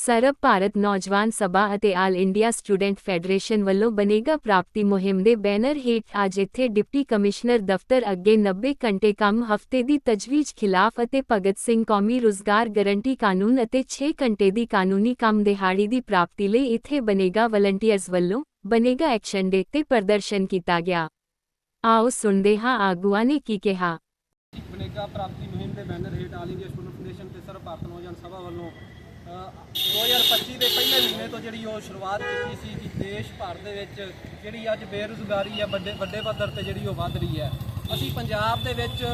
ਸਰਬ ਭਾਰਤ ਨੌਜਵਾਨ ਸਭਾ ਅਤੇ ਆਲ India student federation ਵੱਲੋਂ ਬਨੇਗਾ ਪ੍ਰਾਪਤੀ ਮੁਹਿੰਮ ਦੇ ਬੈਨਰ ਹੇਠ ਅੱਜ ਇੱਥੇ ਡਿਪਟੀ ਕਮਿਸ਼ਨਰ ਦਫ਼ਤਰ ਅੱਗੇ 90 ਘੰਟੇ ਕੰਮ ਹਫ਼ਤੇ ਦੀ ਤਜਵੀਜ਼ ਖਿਲਾਫ ਅਤੇ ਭਗਤ ਸਿੰਘ ਕੌਮੀ ਰੁਜ਼ਗਾਰ ਗਰੰਟੀ ਕਾਨੂੰਨ ਅਤੇ 6 ਘੰਟੇ ਦੀ ਕਾਨੂੰਨੀ ਕੰਮ ਦਿਹਾੜੀ ਦੀ ਪ੍ਰਾਪਤੀ ਲਈ ਇੱਥੇ ਬਨੇਗਾ ਵਲੰਟੀਅਰਸ ਵੱਲੋਂ ਬਨੇਗਾ ਐਕਸ਼ਨ ਡੇ ਤੇ ਪ੍ਰਦਰਸ਼ਨ ਕੀਤਾ ਗਿਆ। ਆਓ ਸੁਣਦੇ ਹਾਂ ਆਗੂਆਂ ਨੇ ਕੀ ਕਿਹਾ। ਬਨੇਗਾ ਪ੍ਰਾਪਤੀ ਮੁਹਿੰਮ ਦੇ ਬੈਨਰ ਹੇਠ ਆਲ ਇੰਡੀਆ ਸਟੂਡੈਂਟ ਫੈਡਰੇਸ਼ਨ ਤੇ ਸਰਬ ਭਾਰਤ ਨੌਜਵਾਨ ਸਭਾ ਵੱਲੋਂ 2025 ਦੇ ਪਹਿਲੇ ਮਹੀਨੇ ਤੋਂ ਜਿਹੜੀ ਉਹ ਸ਼ੁਰੂਆਤ ਕੀਤੀ ਸੀ ਕਿ ਦੇਸ਼ ਭਰ ਦੇ ਵਿੱਚ ਜਿਹੜੀ ਅੱਜ ਬੇਰੁਜ਼ਗਾਰੀ ਹੈ, ਵੱਡੇ ਵੱਡੇ ਪੱਧਰ ਤੇ ਜਿਹੜੀ ਉਹ ਵੱਧ ਰਹੀ ਹੈ। ਅਸੀਂ ਪੰਜਾਬ ਦੇ ਵਿੱਚ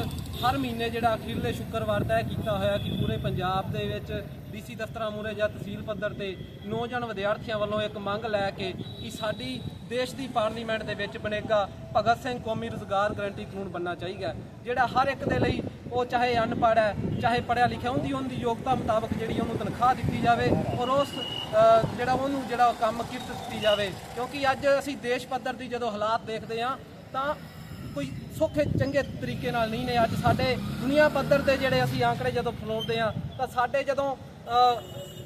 ਹਰ ਮਹੀਨੇ ਜਿਹੜਾ ਅਖੀਰਲੇ ਸ਼ੁੱਕਰਵਾਰ ਤੈਅ ਕੀਤਾ ਹੋਇਆ ਕਿ ਪੂਰੇ ਪੰਜਾਬ ਦੇ ਵਿੱਚ ਡੀਸੀ ਦਫ਼ਤਰਾਂ ਮੂਹਰੇ ਜਾਂ ਤਹਿਸੀਲ ਪੱਧਰ ਤੇ ਨੌਜਵਾਨ ਵਿਦਿਆਰਥੀਆਂ ਵੱਲੋਂ ਇੱਕ ਮੰਗ ਲੈ ਕੇ ਕਿ ਸਾਡੀ ਦੇਸ਼ ਦੀ ਪਾਰਲੀਮੈਂਟ ਦੇ ਵਿੱਚ ਬਣੇਗਾ ਭਗਤ ਸਿੰਘ ਕੌਮੀ ਰੁਜ਼ਗਾਰ ਗਰੰਟੀ ਕਾਨੂੰਨ ਬਣਨਾ ਚਾਹੀਦਾ ਜਿਹੜਾ ਹਰ ਇੱਕ ਦੇ ਲਈ ਉਹ ਚਾਹੇ ਅਨਪੜ੍ਹ ਹੈ, ਚਾਹੇ ਪੜ੍ਹਿਆ ਲਿਖਿਆ, ਉਹਦੀ ਉਹਦੀ ਯੋਗਤਾ ਮੁਤਾਬਕ ਜਿਹੜੀ ਉਹਨੂੰ ਤਨਖਾਹ ਦਿੱਤੀ ਜਾਵੇ ਔਰ ਉਸ ਜਿਹੜਾ ਉਹਨੂੰ ਜਿਹੜਾ ਉਹ ਕੰਮ ਕਿਰਤ ਦਿੱਤੀ ਜਾਵੇ। ਕਿਉਂਕਿ ਅੱਜ ਅਸੀਂ ਦੇਸ਼ ਪੱਧਰ ਦੀ ਜਦੋਂ ਹਾਲਾਤ ਦੇਖਦੇ ਹਾਂ, ਤਾਂ ਕੋਈ ਸੌਖੇ, ਚੰਗੇ ਤਰੀਕੇ ਨਾਲ ਨਹੀਂ ਨੇ। ਅੱਜ ਸਾਡੇ ਦੁਨੀਆ ਪੱਧਰ ਦੇ ਜਿਹੜੇ ਅਸੀਂ ਆંકੜੇ ਜਦੋਂ ਫਲੋਰਦੇ ਆ ਤਾਂ ਸਾਡੇ ਜਦੋਂ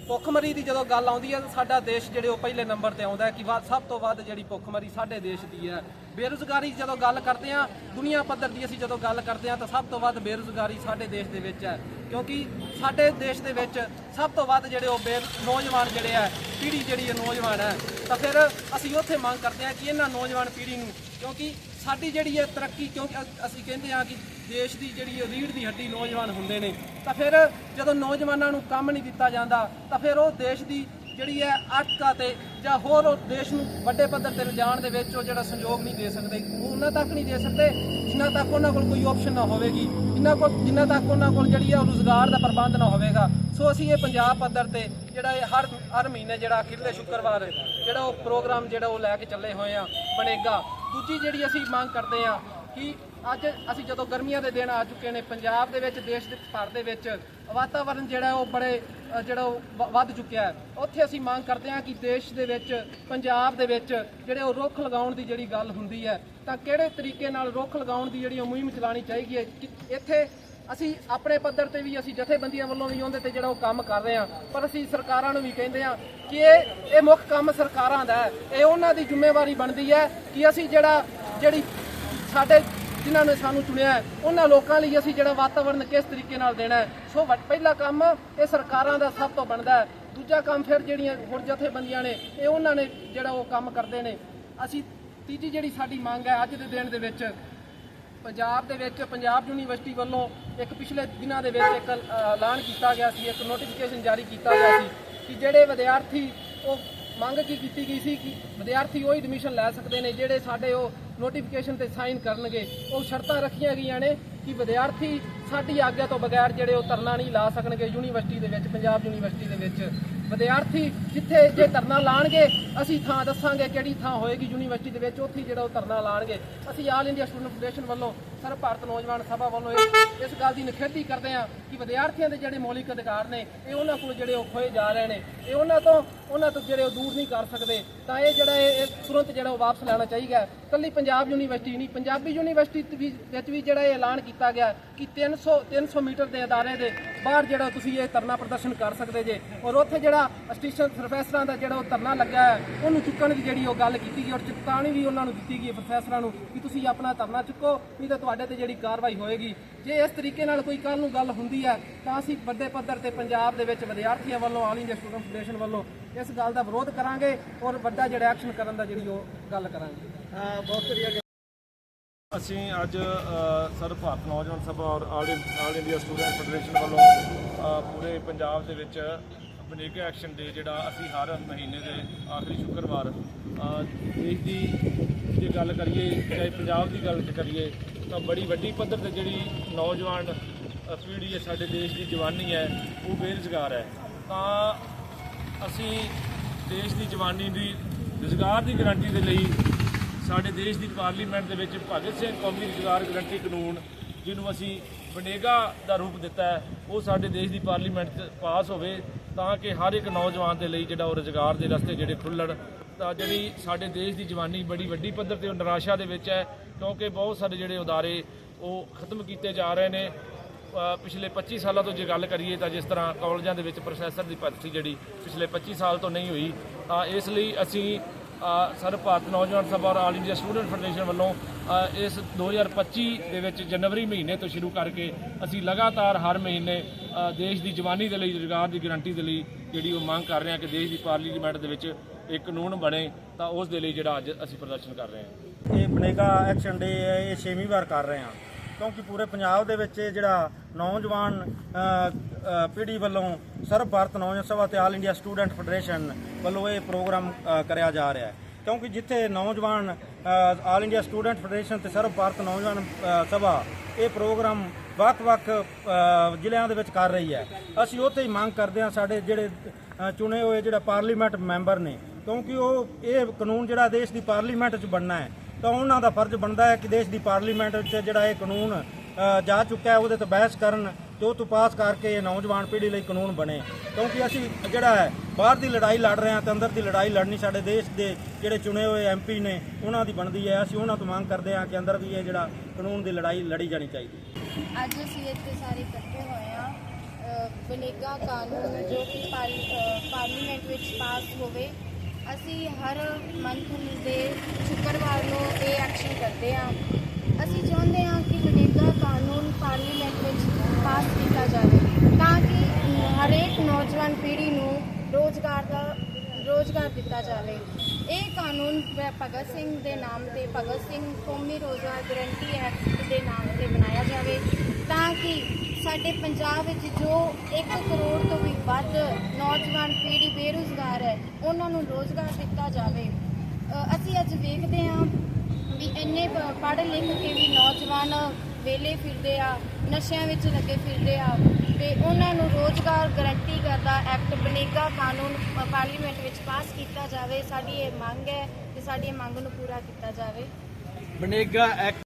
ਭੁੱਖਮਰੀ ਦੀ ਜਦੋਂ ਗੱਲ ਆਉਂਦੀ ਹੈ, ਤਾਂ ਸਾਡਾ ਦੇਸ਼ ਜਿਹੜੇ ਉਹ ਪਹਿਲੇ ਨੰਬਰ ਤੇ ਆਉਂਦਾ ਕਿ ਵੱਧ- ਸਭ ਤੋਂ ਵੱਧ ਜਿਹੜੀ ਭੁੱਖਮਰੀ ਸਾਡੇ ਦੇਸ਼ ਦੀ ਹੈ। ਬੇਰੁਜ਼ਗਾਰੀ ਜਦੋਂ ਗੱਲ ਕਰਦੇ ਆ ਦੁਨੀਆ ਪੱਧਰ ਦੀ ਅਸੀਂ ਜਦੋਂ ਗੱਲ ਕਰਦੇ ਆ ਤਾਂ ਸਭ ਤੋਂ ਵੱਧ ਬੇਰੁਜ਼ਗਾਰੀ ਸਾਡੇ ਦੇਸ਼ ਦੇ ਵਿੱਚ ਹੈ। ਕਿਉਂਕਿ ਸਾਡੇ ਦੇਸ਼ ਦੇ ਵਿੱਚ ਸਭ ਤੋਂ ਵੱਧ ਜਿਹੜੇ ਉਹ ਬੇ ਨੌਜਵਾਨ ਜਿਹੜੇ ਆ, ਪੀੜ੍ਹੀ ਜਿਹੜੀ ਹੈ ਨੌਜਵਾਨ ਹੈ, ਤਾਂ ਫਿਰ ਅਸੀਂ ਉੱਥੇ ਮੰਗ ਕਰਦੇ ਆ ਕਿ ਇਹਨਾਂ ਨੌਜਵਾਨ ਪੀੜ੍ਹੀ ਨੂੰ, ਕਿਉਂਕਿ ਸਾਡੀ ਜਿਹੜੀ ਹੈ ਤਰੱਕੀ, ਕਿਉਂਕਿ ਅਸੀਂ ਕਹਿੰਦੇ ਆ ਕਿ ਦੇਸ਼ ਦੀ ਜਿਹੜੀ ਹੈ ਰੀੜ੍ਹ ਦੀ ਹੱਡੀ ਨੌਜਵਾਨ ਹੁੰਦੇ ਨੇ, ਤਾਂ ਫਿਰ ਜਦੋਂ ਨੌਜਵਾਨਾਂ ਨੂੰ ਕੰਮ ਨਹੀਂ ਦਿੱਤਾ ਜਾਂਦਾ, ਤਾਂ ਫਿਰ ਉਹ ਦੇਸ਼ ਦੀ ਜਿਹੜੀ ਹੈ ਅਟਕਾ ਤੇ ਜਾਂ ਹੋਰ ਉਹ ਦੇਸ਼ ਨੂੰ ਵੱਡੇ ਪੱਧਰ ਤੇ ਲਿਜਾਣ ਦੇ ਵਿੱਚ ਉਹ ਜਿਹੜਾ ਸੰਯੋਗ ਨਹੀਂ ਦੇ ਸਕਦੇ, ਉਹਨਾਂ ਤੱਕ ਨਹੀਂ ਦੇ ਸਕਦੇ, ਜਿੰਨਾ ਤੱਕ ਉਹਨਾਂ ਕੋਲ ਕੋਈ ਆਪਸ਼ਨ ਨਾ ਹੋਵੇਗੀ, ਜਿੰਨਾ ਕੋਲ ਜਿੰਨਾ ਤੱਕ ਉਹਨਾਂ ਕੋਲ ਜਿਹੜੀ ਹੈ ਉਹ ਰੁਜ਼ਗਾਰ ਦਾ ਪ੍ਰਬੰਧ ਨਾ ਹੋਵੇਗਾ। ਸੋ ਅਸੀਂ ਇਹ ਪੰਜਾਬ ਪੱਧਰ ਤੇ ਜਿਹੜਾ ਇਹ ਹਰ ਹਰ ਮਹੀਨੇ ਜਿਹੜਾ ਅਖੀਰਲੇ ਸ਼ੁੱਕਰਵਾਰ ਜਿਹੜਾ ਉਹ ਪ੍ਰੋਗਰਾਮ ਜਿਹੜਾ ਉਹ ਲੈ ਕੇ ਚੱਲੇ ਹੋਏ ਆ ਬਣੇਗਾ ਦੂਜੀ ਜਿਹੜੀ ਅਸੀਂ ਮੰਗ ਕਰਦੇ ਆ ਕਿ ਅੱਜ ਅਸੀਂ ਜਦੋਂ ਗਰਮੀਆਂ ਦੇ ਦਿਨ ਆ ਚੁੱਕੇ ਨੇ, ਪੰਜਾਬ ਦੇ ਵਿੱਚ, ਦੇਸ਼ ਦੇ ਭਰ ਦੇ ਵਿੱਚ ਵਾਤਾਵਰਣ ਜਿਹੜਾ ਉਹ ਬੜੇ ਜਿਹੜਾ ਉਹ ਵ- ਵੱਧ ਚੁੱਕਿਆ ਹੈ। ਉੱਥੇ ਅਸੀਂ ਮੰਗ ਕਰਦੇ ਹਾਂ ਕਿ ਦੇਸ਼ ਦੇ ਵਿੱਚ, ਪੰਜਾਬ ਦੇ ਵਿੱਚ ਜਿਹੜੇ ਉਹ ਰੁੱਖ ਲਗਾਉਣ ਦੀ ਜਿਹੜੀ ਗੱਲ ਹੁੰਦੀ ਹੈ, ਤਾਂ ਕਿਹੜੇ ਤਰੀਕੇ ਨਾਲ ਰੁੱਖ ਲਗਾਉਣ ਦੀ ਜਿਹੜੀ ਉਹ ਮੁਹਿੰਮ ਚਲਾਉਣੀ ਚਾਹੀਦੀ ਹੈ, ਕਿ ਇੱਥੇ ਅਸੀਂ ਆਪਣੇ ਪੱਧਰ ਤੇ ਵੀ, ਅਸੀਂ ਜਥੇਬੰਦੀਆਂ ਵੱਲੋਂ ਵੀ ਉਹਦੇ ਤੇ ਜਿਹੜਾ ਉਹ ਕੰਮ ਕਰ ਰਹੇ ਹਾਂ, ਪਰ ਅਸੀਂ ਸਰਕਾਰਾਂ ਨੂੰ ਵੀ ਕਹਿੰਦੇ ਹਾਂ ਕਿ ਇਹ ਇਹ ਮੁੱਖ ਕੰਮ ਸਰਕਾਰਾਂ ਦਾ ਹੈ। ਇਹ ਉਹਨਾਂ ਦੀ ਜ਼ਿੰਮੇਵਾਰੀ ਬਣਦੀ ਹੈ ਕਿ ਅਸੀਂ ਜਿਹੜਾ, ਜਿਹੜੀ ਸਾਡੇ ਜਿਨ੍ਹਾਂ ਨੇ ਸਾਨੂੰ ਚੁਣਿਆ ਉਹਨਾਂ ਲੋਕਾਂ ਲਈ ਅਸੀਂ ਜਿਹੜਾ ਵਾਤਾਵਰਣ ਕਿਸ ਤਰੀਕੇ ਨਾਲ ਦੇਣਾ ਸੋ ਵੱਡ- ਪਹਿਲਾ ਕੰਮ ਇਹ ਸਰਕਾਰਾਂ ਦਾ ਸਭ ਤੋਂ ਬਣਦਾ ਦੂਜਾ ਕੰਮ ਫਿਰ ਜਿਹੜੀਆਂ ਹੋਰ ਜਥੇਬੰਦੀਆਂ ਨੇ, ਇਹ ਉਹਨਾਂ ਨੇ ਜਿਹੜਾ ਉਹ ਕੰਮ ਕਰਦੇ ਨੇ। ਅਸੀਂ ਤੀਜੀ ਜਿਹੜੀ ਸਾਡੀ ਮੰਗ ਹੈ ਅੱਜ ਦੇ ਦਿਨ ਦੇ ਵਿੱਚ, ਪੰਜਾਬ ਦੇ ਵਿੱਚ ਪੰਜਾਬ ਯੂਨੀਵਰਸਿਟੀ ਵੱਲੋਂ ਇੱਕ ਪਿਛਲੇ ਦਿਨਾਂ ਦੇ ਵਿੱਚ ਇੱਕ ਐਲਾਨ ਕੀਤਾ ਗਿਆ ਸੀ, ਇੱਕ ਨੋਟੀਫਿਕੇਸ਼ਨ ਜਾਰੀ ਕੀਤਾ ਗਿਆ ਸੀ ਕਿ ਜਿਹੜੇ ਵਿਦਿਆਰਥੀ ਉਹ ਮੰਗ ਕੀ ਕੀਤੀ ਗਈ ਸੀ ਕਿ ਵਿਦਿਆਰਥੀ ਉਹ ਐਡਮਿਸ਼ਨ ਲੈ ਸਕਦੇ ਨੇ ਜਿਹੜੇ ਸਾਡੇ ਉਹ ਨੋਟੀਫਿਕੇਸ਼ਨ ਤੇ ਸਾਈਨ ਕਰਨਗੇ। ਉਹ ਸ਼ਰਤਾਂ ਰੱਖੀਆਂ ਗਈਆਂ ਨੇ ਕਿ ਵਿਦਿਆਰਥੀ ਸਾਡੀ ਆਗਿਆ ਤੋਂ ਬਗੈਰ ਜਿਹੜੇ ਉਹ ਧਰਨਾ ਨਹੀਂ ਲਾ ਸਕਣਗੇ ਯੂਨੀਵਰਸਿਟੀ ਦੇ ਵਿੱਚ, ਪੰਜਾਬ ਯੂਨੀਵਰਸਿਟੀ ਦੇ ਵਿੱਚ। ਵਿਦਿਆਰਥੀ ਜਿੱਥੇ ਜੇ ਧਰਨਾ ਲਾਣਗੇ, ਅਸੀਂ ਥਾਂ ਦੱਸਾਂਗੇ ਕਿਹੜੀ ਥਾਂ ਹੋਏਗੀ ਯੂਨੀਵਰਸਿਟੀ ਦੇ ਵਿੱਚ, ਉੱਥੇ ਹੀ ਜਿਹੜਾ ਉਹ ਧਰਨਾ ਲਾਣਗੇ। ਅਸੀਂ ਆਲ ਇੰਡੀਆ ਸਟੂਡੈਂਟ ਫੈਡਰੇਸ਼ਨ ਵੱਲੋਂ ਸਰਬ ਭਾਰਤ ਨੌਜਵਾਨ ਸਭਾ ਵੱਲੋਂ ਇਸ ਇਸ ਗੱਲ ਦੀ ਨਿਖੇਧੀ ਕਰਦੇ ਹਾਂ ਕਿ ਵਿਦਿਆਰਥੀਆਂ ਦੇ ਜਿਹੜੇ ਮੌਲਿਕ ਅਧਿਕਾਰ ਨੇ, ਇਹ ਉਹਨਾਂ ਕੋਲ ਜਿਹੜੇ ਉਹ ਖੋਏ ਜਾ ਰਹੇ ਨੇ। ਇਹ ਉਹਨਾਂ ਤੋਂ ਉਹਨਾਂ ਤੋਂ ਜਿਹੜੇ ਉਹ ਦੂਰ ਨਹੀਂ ਕਰ ਸਕਦੇ, ਤਾਂ ਇਹ ਜਿਹੜਾ ਇਹ ਤੁਰੰਤ ਜਿਹੜਾ ਉਹ ਵਾਪਸ ਲੈਣਾ ਚਾਹੀਦਾ ਹੈ। ਕੱਲੀ ਪੰਜਾਬ ਯੂਨੀਵਰਸਿਟੀ ਨਹੀਂ, ਪੰਜਾਬੀ ਯੂਨੀਵਰਸਿਟੀ ਵੀ- ਵਿੱਚ ਵੀ ਜਿਹੜਾ ਇਹ ਐਲਾਨ ਕੀਤਾ ਗਿਆ ਕਿ 300 300 ਮੀਟਰ ਦੇ ਅਦਾਰੇ ਦੇ ਬਾਹਰ ਜਿਹੜਾ ਤੁਸੀਂ ਇਹ ਧਰਨਾ ਪ੍ਰਦਰਸ਼ਨ ਕਰ ਸਕਦੇ ਜੇ। ਔਰ ਉੱਥੇ ਜਿਹੜਾ ਅਸਿਸਟੈਂਟ ਪ੍ਰੋਫੈਸਰਾਂ ਦਾ ਜਿਹੜਾ ਉਹ ਧਰਨਾ ਲੱਗਾ ਹੈ, ਉਹਨੂੰ ਚੁੱਕਣ ਦੀ ਜਿਹੜੀ ਉਹ ਗੱਲ ਕੀਤੀ ਗਈ ਔਰ ਚੇਤਾਵਨੀ ਵੀ ਉਹਨਾਂ ਨੂੰ ਦਿੱਤੀ ਗਈ ਪ੍ਰੋਫੈਸਰਾਂ ਨੂੰ ਕਿ ਤੁਸੀਂ ਆਪਣਾ ਧਰਨਾ ਚੁੱਕੋ, ਨਹੀਂ ਤਾਂ ਤੁਹਾਡੇ ਤੇ ਜਿਹੜੀ ਕਾਰਵਾਈ ਹੋਏਗੀ। ਜੇ ਇਸ ਤਰੀਕੇ ਨਾਲ ਕੋਈ ਕੱਲ ਨੂੰ ਗੱਲ ਹੁੰਦੀ ਹੈ, ਤਾਂ ਅਸੀਂ ਵੱਡੇ ਪੱਧਰ ਤੇ ਪੰਜਾਬ ਦੇ ਵਿੱਚ ਵਿਦਿਆਰਥੀਆਂ ਵੱਲੋਂ, ਆਲ ਇੰਡੀਆ ਸਟੂਡੈਂਟ ਫੈਡਰੇਸ਼ਨ ਵੱਲੋਂ ਇਸ ਗੱਲ ਦਾ ਵਿਰੋਧ ਕਰਾਂਗੇ ਔਰ ਵੱਡਾ ਜਿਹੜਾ ਐਕਸ਼ਨ ਕਰਨ ਦਾ ਜਿਹੜੀ ਉਹ ਗੱਲ ਕਰਾਂਗੇ। ਅਸੀਂ ਅੱਜ ਅ, ਸਰਬ ਭਾਰਤ ਨੌਜਵਾਨ ਸਭਾ ਔਰ all in- all India student federation ਵੱਲੋਂ ਪੂਰੇ ਪੰਜਾਬ ਦੇ ਵਿੱਚ ਬਨੇਗਾ ਐਕਸ਼ਨ ਡੇ ਜਿਹੜਾ ਅਸੀਂ ਹਰ ਮਹੀਨੇ ਦੇ ਆਖਰੀ ਸ਼ੁੱਕਰਵਾਰ ਦੇਸ਼ ਦੀ ਜੇ ਗੱਲ ਕਰੀਏ ਚਾਹੇ ਪੰਜਾਬ ਦੀ ਗੱਲ ਕਰੀਏ ਤਾਂ ਬੜੀ ਵੱਡੀ ਪੱਧਰ ਤੇ ਜਿਹੜੀ ਨੌਜਵਾਨ ਪੀੜ੍ਹੀ ਹੈ ਸਾਡੇ ਦੇਸ਼ ਦੀ ਜਵਾਨੀ ਹੈ ਉਹ ਬੇਰੁਜ਼ਗਾਰ ਹੈ। ਤਾਂ ਅਸੀਂ ਦੇਸ਼ ਦੀ ਜਵਾਨੀ ਦੀ ਰੁਜ਼ਗਾਰ ਦੀ ਗਾਰੰਟੀ ਦੇ ਲਈ ਸਾਡੇ ਦੇਸ਼ ਦੀ ਪਾਰਲੀਮੈਂਟ ਦੇ ਵਿੱਚ ਭਗਤ ਸਿੰਘ ਕੌਮੀ ਰੁਜ਼ਗਾਰ ਗਰੰਟੀ ਕਾਨੂੰਨ, ਜਿਹਨੂੰ ਅਸੀਂ ਬਨੇਗਾ ਦਾ ਰੂਪ ਦਿੱਤਾ ਹੈ, ਉਹ ਸਾਡੇ ਦੇਸ਼ ਦੀ ਪਾਰਲੀਮੈਂਟ 'ਚ ਪਾਸ ਹੋਵੇ ਤਾਂ ਕਿ ਹਰ ਇੱਕ ਨੌਜਵਾਨ ਦੇ ਲਈ ਜਿਹੜਾ ਉਹ ਰੁਜ਼ਗਾਰ ਦੇ ਰਸਤੇ ਜਿਹੜੇ ਖੁੱਲਣ ਤਾਂ ਜਿਹੜੀ ਸਾਡੇ ਦੇਸ਼ ਦੀ ਜਵਾਨੀ ਬੜੀ ਵੱਡੀ ਪੱਧਰ ਤੇ ਉਹ ਨਿਰਾਸ਼ਾ ਦੇ ਵਿੱਚ ਹੈ, ਕਿਉਂਕਿ ਬਹੁਤ ਸਾਰੇ ਜਿਹੜੇ ਉਦਾਰੇ ਉਹ ਖਤਮ ਕੀਤੇ ਜਾ ਰਹੇ ਨੇ। ਪਿਛਲੇ 25 ਸਾਲਾਂ ਤੋਂ ਜੇ ਗੱਲ ਕਰੀਏ ਤਾਂ ਜਿਸ ਤਰ੍ਹਾਂ ਕਾਲਜਾਂ ਦੇ ਵਿੱਚ ਪ੍ਰੋਫੈਸਰ ਦੀ ਭਰਤੀ ਜਿਹੜੀ ਪਿਛਲੇ 25 ਸਾਲ ਤੋਂ ਨਹੀਂ ਹੋਈ, ਤਾਂ ਇਸ ਲਈ ਅਸੀਂ ਅ, ਸਰਬ ਭਾਰਤ ਨੌਜਵਾਨ ਸਭਾ ਔਰ ਆਲ ਇੰਡੀਆ ਸਟੂਡੈਂਟ ਫੈਡਰੇਸ਼ਨ ਵੱਲੋਂ ਅ, ਇਸ 2025 ਦੇ ਵਿੱਚ ਜਨਵਰੀ ਮਹੀਨੇ ਤੋਂ ਸ਼ੁਰੂ ਕਰਕੇ ਅਸੀਂ ਲਗਾਤਾਰ ਹਰ ਮਹੀਨੇ ਦੇਸ਼ ਦੀ ਜਵਾਨੀ ਦੇ ਲਈ ਰੁਜ਼ਗਾਰ ਦੀ ਗਾਰੰਟੀ ਦੇ ਲਈ ਜਿਹੜੀ ਉਹ ਮੰਗ ਕਰ ਰਹੇ ਹਾਂ ਕਿ ਦੇਸ਼ ਦੀ ਪਾਰਲੀਮੈਂਟ ਦੇ ਵਿੱਚ ਇੱਕ ਕਾਨੂੰਨ ਬਣੇ ਤਾਂ ਉਸ ਦੇ ਲਈ ਜਿਹੜਾ ਅੱਜ ਅਸੀਂ ਪ੍ਰਦਰਸ਼ਨ ਕਰ ਰਹੇ ਹਾਂ। ਇਹ ਬਨੇਗਾ ਐਕਸ਼ਨ ਡੇ ਹੈ ਇਹ ਛੇਵੀਂ ਵਾਰ ਕਰ ਰਹੇ ਹਾਂ। ਕਿਉਂਕਿ ਪੂਰੇ ਪੰਜਾਬ ਦੇ ਵਿੱਚ ਇਹ ਜਿਹੜਾ ਨੌਜਵਾਨ ਪੀੜ੍ਹੀ ਵੱਲੋਂ ਸਰਬ ਭਾਰਤ ਨੌਜਵਾਨ ਸਭਾ ਤੇ ਆਲ ਇੰਡੀਆ ਸਟੂਡੈਂਟ ਫੈਡਰੇਸ਼ਨ ਵੱਲੋਂ ਇਹ ਪ੍ਰੋਗਰਾਮ ਕਰਿਆ ਜਾ ਰਿਹਾ ਹੈ। ਕਿਉਂਕਿ ਜਿੱਥੇ ਨੌਜਵਾਨ ਆਲ ਇੰਡੀਆ ਸਟੂਡੈਂਟ ਫੈਡਰੇਸ਼ਨ ਤੇ ਸਰਬ ਭਾਰਤ ਨੌਜਵਾਨ ਸਭਾ ਇਹ ਪ੍ਰੋਗਰਾਮ ਵੱਖ-ਵੱਖ ਜ਼ਿਲ੍ਹਿਆਂ ਦੇ ਵਿੱਚ ਕਰ ਰਹੀ ਹੈ। ਅਸੀਂ ਉੱਥੇ ਹੀ ਮੰਗ ਕਰਦੇ ਹਾਂ ਸਾਡੇ ਜਿਹੜੇ ਚੁਣੇ ਹੋਏ ਜਿਹੜਾ ਪਾਰਲੀਮੈਂਟ ਮੈਂਬਰ ਨੇ, ਕਿਉਂਕਿ ਉਹ ਇਹ ਕਾਨੂੰਨ ਜਿਹੜਾ ਦੇਸ਼ ਦੀ ਪਾਰਲੀਮੈਂਟ 'ਚ ਬਣਨਾ ਹੈ ਤਾਂ ਉਹਨਾਂ ਦਾ ਫਰਜ਼ ਬਣਦਾ ਹੈ ਕਿ ਦੇਸ਼ ਦੀ ਪਾਰਲੀਮੈਂਟ ਵਿੱਚ ਜਿਹੜਾ ਇਹ ਕਾਨੂੰਨ ਜਾ ਚੁੱਕਾ ਹੈ, ਉਹਦੇ ਤੇ ਬਹਿਸ ਕਰਨ, ਤੇ ਉਹ ਤੋਂ ਪਾਸ ਕਰਕੇ ਇਹ ਨੌਜਵਾਨ ਪੀੜ੍ਹੀ ਲਈ ਕਾਨੂੰਨ ਬਣੇ। ਕਿਉਂਕਿ ਅਸੀਂ ਜਿਹੜਾ ਹੈ, ਬਾਹਰ ਦੀ ਲੜਾਈ ਲੜ ਰਹੇ ਹਾਂ ਤੇ ਅੰਦਰ ਦੀ ਲੜਾਈ ਲੜਨੀ ਸਾਡੇ ਦੇਸ਼ ਦੇ ਜਿਹੜੇ ਚੁਣੇ ਹੋਏ ਐਮਪੀ ਨੇ, ਉਹਨਾਂ ਦੀ ਬਣਦੀ ਹੈ। ਅਸੀਂ ਉਹਨਾਂ ਤੋਂ ਮੰਗ ਕਰਦੇ ਹਾਂ ਕਿ ਅੰਦਰ ਵੀ ਇਹ ਜਿਹੜਾ ਕਾਨੂੰਨ ਦੀ ਲੜਾਈ ਲੜੀ ਜਾਣੀ ਚਾਹੀਦੀ ਅੱਜ ਅਸੀਂ ਇੱਥੇ ਸਾਰੇ ਇਕੱਠੇ ਹੋਏ ਹਾਂ। ਬਨੇਗਾ ਕਾਨੂੰਨ ਜੋ ਕਿ ਪਾਰਲੀਮੈਂਟ ਵਿੱਚ ਪਾਸ ਹੋਵੇ ਅਸੀਂ ਹਰ ਮੰਥ ਦੇ ਸ਼ੁੱਕਰਵਾਰ ਨੂੰ ਇਹ ਐਕਸ਼ਨ ਕਰਦੇ ਹਾਂ। ਅਸੀਂ ਚਾਹੁੰਦੇ ਹਾਂ ਕਿ ਬਨੇਗਾ ਕਾਨੂੰਨ ਪਾਰਲੀਮੈਂਟ ਵਿੱਚ ਪਾਸ ਕੀਤਾ ਜਾਵੇ, ਤਾਂ ਕਿ ਹਰੇਕ ਨੌਜਵਾਨ ਪੀੜ੍ਹੀ ਨੂੰ ਰੋਜ਼ਗਾਰ ਦਾ, ਰੋਜ਼ਗਾਰ ਦਿੱਤਾ ਜਾਵੇ। ਇਹ ਕਾਨੂੰਨ ਭਗਤ ਸਿੰਘ ਦੇ ਨਾਮ ਤੇ ਭਗਤ ਸਿੰਘ ਕੌਮੀ ਰੋਜ਼ਗਾਰ ਗਰੰਟੀ ਐਕਟ ਦੇ ਨਾਮ ਤੇ ਬਣਾਇਆ ਜਾਵੇ। ਸਾਡੇ ਪੰਜਾਬ ਵਿੱਚ ਜੋ 1 ਕਰੋੜ ਤੋਂ ਵੀ ਵੱਧ ਨੌਜਵਾਨ ਪੀੜ੍ਹੀ ਬੇਰੁਜ਼ਗਾਰ ਹੈ, ਉਹਨਾਂ ਨੂੰ ਰੋਜ਼ਗਾਰ ਦਿੱਤਾ ਜਾਵੇ। ਅਸੀਂ ਅੱਜ ਵੇਖਦੇ ਹਾਂ ਵੀ ਇੰਨੇ ਪੜ੍ਹ ਲਿਖ ਕੇ ਵੀ ਨੌਜਵਾਨ ਵੇਲੇ ਫਿਰਦੇ ਆ, ਨਸ਼ਿਆਂ ਵਿੱਚ ਲੱਗੇ ਫਿਰਦੇ ਆ ਤੇ ਉਹਨਾਂ ਨੂੰ ਰੋਜ਼ਗਾਰ ਗਰੰਟੀ ਕਰਦਾ ਐਕਟ ਬਨੇਗਾ ਕਾਨੂੰਨ ਪਾਰਲੀਮੈਂਟ ਵਿੱਚ ਪਾਸ ਕੀਤਾ ਜਾਵੇ। ਸਾਡੀ ਇਹ ਮੰਗ ਹੈ ਤੇ ਸਾਡੀ ਇਹ ਮੰਗ ਨੂੰ ਪੂਰਾ ਕੀਤਾ ਜਾਵੇ। ਬਨੇਗਾ ਐਕਟ